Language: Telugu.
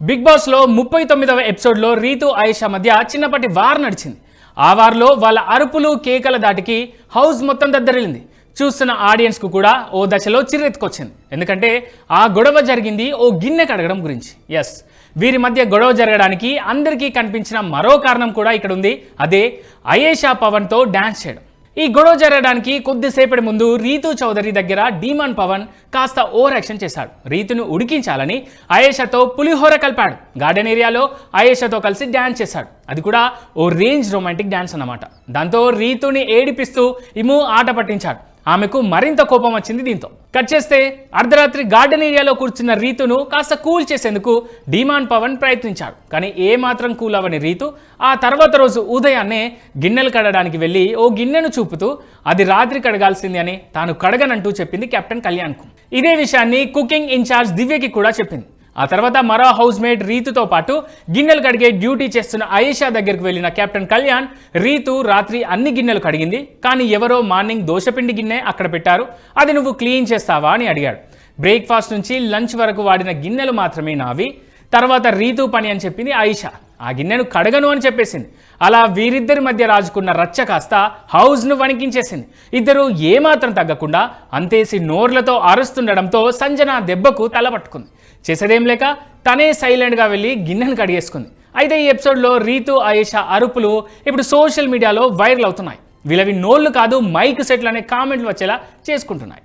బిగ్ బాస్లో ముప్పై తొమ్మిదవ ఎపిసోడ్లో రీతు ఆయేషా మధ్య చిన్నపాటి వార్ నడిచింది. ఆ వార్లో వాళ్ళ అరుపులు కేకల దాటికి హౌస్ మొత్తం దద్దరిల్లింది. చూస్తున్న ఆడియన్స్కు కూడా ఓ దశలో చిరెత్తుకొచ్చింది ఎందుకంటే ఆ గొడవ జరిగింది ఓ గిన్నె కడగడం గురించి. ఎస్ వీరి మధ్య గొడవ జరగడానికి అందరికీ కనిపించిన మరో కారణం కూడా ఇక్కడ ఉంది అదే అయేషా పవన్తో డ్యాన్స్ చేయడం. ఈ గొడవ జరగడానికి కొద్దిసేపటి ముందు రీతు చౌదరి దగ్గర డీమాన్ పవన్ కాస్త ఓవర్ యాక్షన్ చేశాడు. రీతును ఉడికించాలని అయేషాతో పులిహోర కలిపాడు. గార్డెన్ ఏరియాలో అయేషాతో కలిసి డ్యాన్స్ చేశాడు. అది కూడా ఓ రేంజ్ రొమాంటిక్ డ్యాన్స్ అన్నమాట. దాంతో రీతుని ఏడిపిస్తూ ఇము ఆట పట్టించాడు. ఆమెకు మరింత కోపం వచ్చింది దీంతో. కట్ చేస్తే అర్ధరాత్రి గార్డెన్ ఏరియాలో కూర్చున్న రీతును కాస్త కూల్ చేసేందుకు డిమాండ్ పవన్ ప్రయత్నించాడు. కానీ ఏ మాత్రం కూల్ అవ్వని రీతు ఆ తర్వాత రోజు ఉదయాన్నే గిన్నెలు కడడానికి వెళ్ళి ఓ గిన్నెను చూపుతూ అది రాత్రి కడగాల్సింది అని తాను కడగనంటూ చెప్పింది కెప్టెన్ కళ్యాణ్కు. ఇదే విషయాన్ని కుకింగ్ ఇన్ఛార్జ్ దివ్యకి కూడా చెప్పింది. ఆ తర్వాత మరో హౌస్ మేట్ రీతుతో పాటు గిన్నెలు కడిగే డ్యూటీ చేస్తున్న ఆయేషా దగ్గరికి వెళ్ళిన కెప్టెన్ కళ్యాణ్ రీతు రాత్రి అన్ని గిన్నెలు కడిగింది. కానీ ఎవరో మార్నింగ్ దోశపిండి గిన్నె అక్కడ పెట్టారు. అది నువ్వు క్లీన్ చేస్తావా అని అడిగాడు. బ్రేక్ఫాస్ట్ నుంచి లంచ్ వరకు వాడిన గిన్నెలు మాత్రమే నావి. తర్వాత రీతు పని అని చెప్పింది ఆయిషా ఆ గిన్నెను కడగను అని చెప్పేసింది. అలా వీరిద్దరి మధ్య రాజుకున్న రచ్చ కాస్త హౌస్ను వణికించేసింది. ఇద్దరు ఏమాత్రం తగ్గకుండా అంతేసి నోర్లతో అరుస్తుండడంతో సంజన దెబ్బకు తల పట్టుకుంది. చేసేదేం లేక తనే సైలెంట్గా వెళ్ళి గిన్నెను కడిగేసుకుంది. అయితే ఈ ఎపిసోడ్లో రీతు ఆయేషా అరుపులు ఇప్పుడు సోషల్ మీడియాలో వైరల్ అవుతున్నాయి. వీళ్ళవి నోళ్ళు కాదు మైక్ సెట్లు అనే కామెంట్లు వచ్చేలా చేసుకుంటున్నాయి.